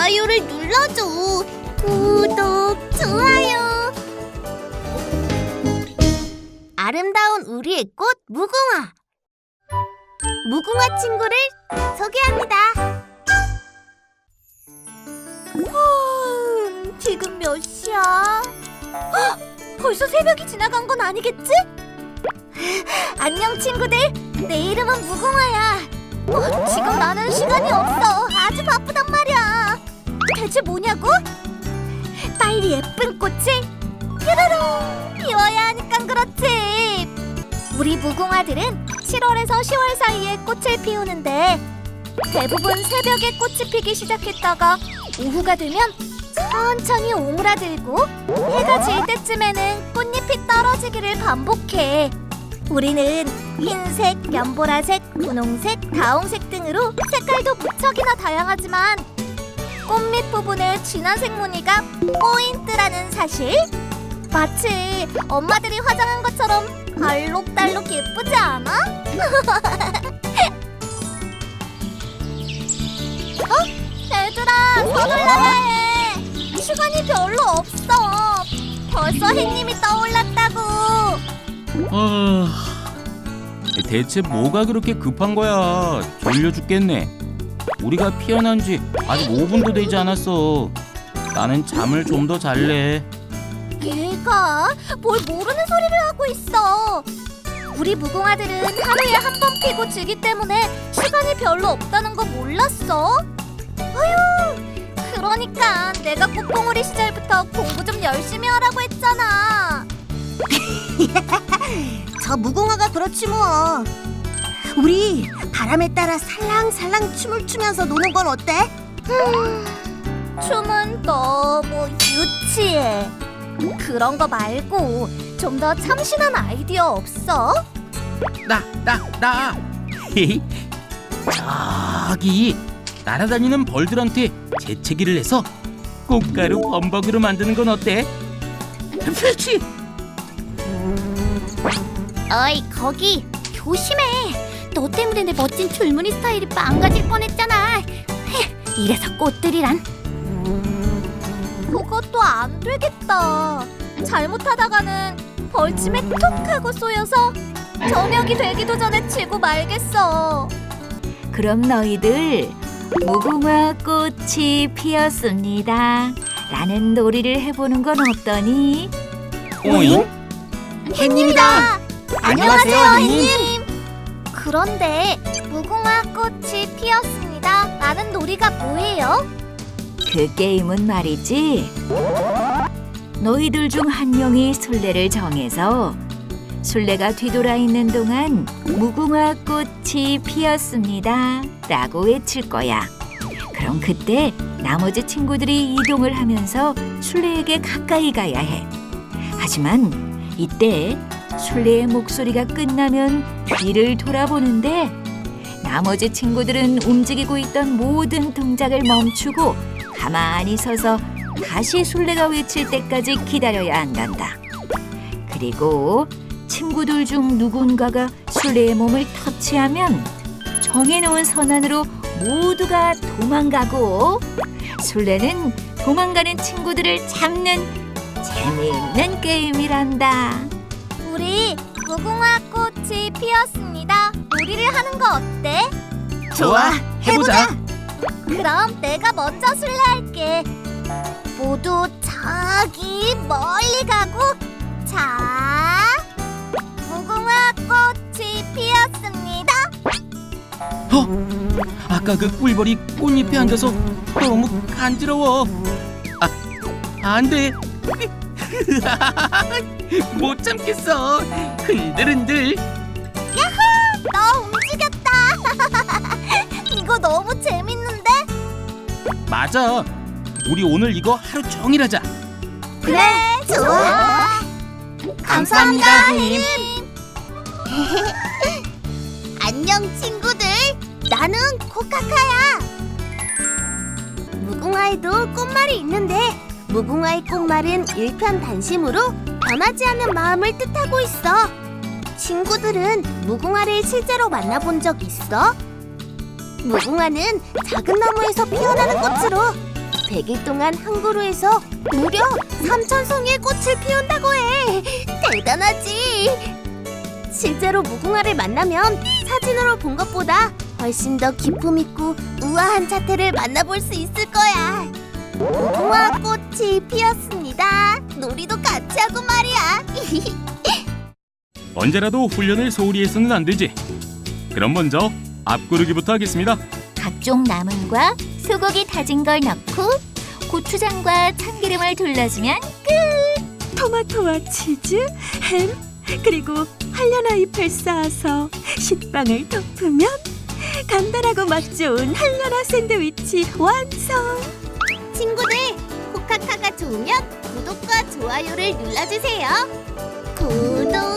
좋아요를 눌러줘. 구독, 좋아요. 아름다운 우리의 꽃 무궁화. 무궁화 친구를 소개합니다. 후, 지금 몇 시야? 헉, 벌써 새벽이 지나간 건 아니겠지? 안녕 친구들. 내 이름은 무궁화야. 어, 지금 나는 시간이 없어. 대체 뭐냐고? 빨리 예쁜 꽃을 뾰로롱 피워야 하니까 그렇지. 우리 무궁화들은 7월에서 10월 사이에 꽃을 피우는데 대부분 새벽에 꽃이 피기 시작했다가 오후가 되면 천천히 오므라들고 해가 질 때쯤에는 꽃잎이 떨어지기를 반복해. 우리는 흰색, 연보라색, 분홍색, 다홍색 등으로 색깔도 무척이나 다양하지만 꽃밑 부분의 진한 색무늬가 포인트라는 사실? 마치 엄마들이 화장한 것처럼 알록달록 예쁘지 않아? 어? 얘들아 서둘러야 해 시간이 별로 없어 벌써 햇님이 떠올랐다고 아, 대체 뭐가 그렇게 급한 거야? 졸려 죽겠네. 우리가 피어난 지 아직 5분도 되지 않았어. 나는 잠을 좀 더 잘래. 얘가 뭘 모르는 소리를 하고 있어. 우리 무궁화들은 하루에 한 번 피고 지기 때문에 시간이 별로 없다는 거 몰랐어? 어휴, 그러니까 내가 꽃봉오리 시절부터 공부 좀 열심히 하라고 했잖아. 저 무궁화가 그렇지 뭐. 우리 바람에 따라 살랑살랑 춤을 추면서 노는 건 어때? 춤은 너무 유치해. 그런 거 말고 좀 더 참신한 아이디어 없어? 나, 나, 나. 저기 날아다니는 벌들한테 재채기를 해서 꽃가루 범벅으로 만드는 건 어때? 그렇지. 어이 거기 조심해. 너 때문에 내 멋진 줄무늬 스타일이 망가질 뻔했잖아. 헤, 이래서 꽃들이란. 그것도 안 되겠다. 잘못하다가는 벌침에 톡 하고 쏘여서 저녁이 되기도 전에 치고 말겠어. 그럼 너희들 무궁화 꽃이 피었습니다. 라는 놀이를 해보는 건 어떠니? 오잉? 햇님이다. 안녕하세요, 햇님. 그런데 무궁화 꽃이 피었습니다. 라는 놀이가 뭐예요? 그 게임은 말이지. 너희들 중 한 명이 술래를 정해서 술래가 뒤돌아 있는 동안 무궁화 꽃이 피었습니다. 라고 외칠 거야. 그럼 그때 나머지 친구들이 이동을 하면서 술래에게 가까이 가야 해. 하지만 이때 술래의 목소리가 끝나면 뒤를 돌아보는데 나머지 친구들은 움직이고 있던 모든 동작을 멈추고 가만히 서서 다시 술래가 외칠 때까지 기다려야 한단다. 그리고 친구들 중 누군가가 술래의 몸을 터치하면 정해놓은 선안으로 모두가 도망가고 술래는 도망가는 친구들을 잡는 재미있는 게임이란다. 우리 무궁화 꽃이 피었습니다. 놀이를 하는 거 어때? 좋아, 해보자. 그럼 내가 먼저 술래할게. 모두 저기 멀리 가고 자 무궁화 꽃이 피었습니다. 어? 아까 그 꿀벌이 꽃잎에 앉아서 너무 간지러워. 아, 안 돼. 못 참겠어. 흔들흔들. 너 움직였다. 이거 너무 재밌는데? 맞아. 우리 오늘 이거 하루 종일 하자. 그래, 좋아. 감사합니다, 햇님. 안녕 친구들. 나는 코카카야. 무궁화에도 꽃말이 있는데 무궁화의 꽃말은 일편단심으로 변하지 않는 마음을 뜻하고 있어. 친구들은 무궁화를 실제로 만나본 적 있어? 무궁화는 작은 나무에서 피어나는 꽃으로 100일 동안 한 그루에서 무려 3천 송이의 꽃을 피운다고 해. 대단하지. 실제로 무궁화를 만나면 사진으로 본 것보다 훨씬 더 기품 있고 우아한 자태를 만나볼 수 있을 거야. 무궁화 꽃이 피었습니다. 놀이도 같이 하고 말이야. 언제라도 훈련을 소홀히 해서는 안 되지. 그럼 먼저 앞구르기부터 하겠습니다. 각종 나물과 소고기 다진 걸 넣고 고추장과 참기름을 둘러주면 토마토와 치즈, 햄, 그리고 한려나 잎을 쌓아서 식빵을 덮으면 간단하고 맛 좋은 한려나 샌드위치 완성! 친구들, 코카카가 좋으면 구독과 좋아요를 눌러주세요. 구독,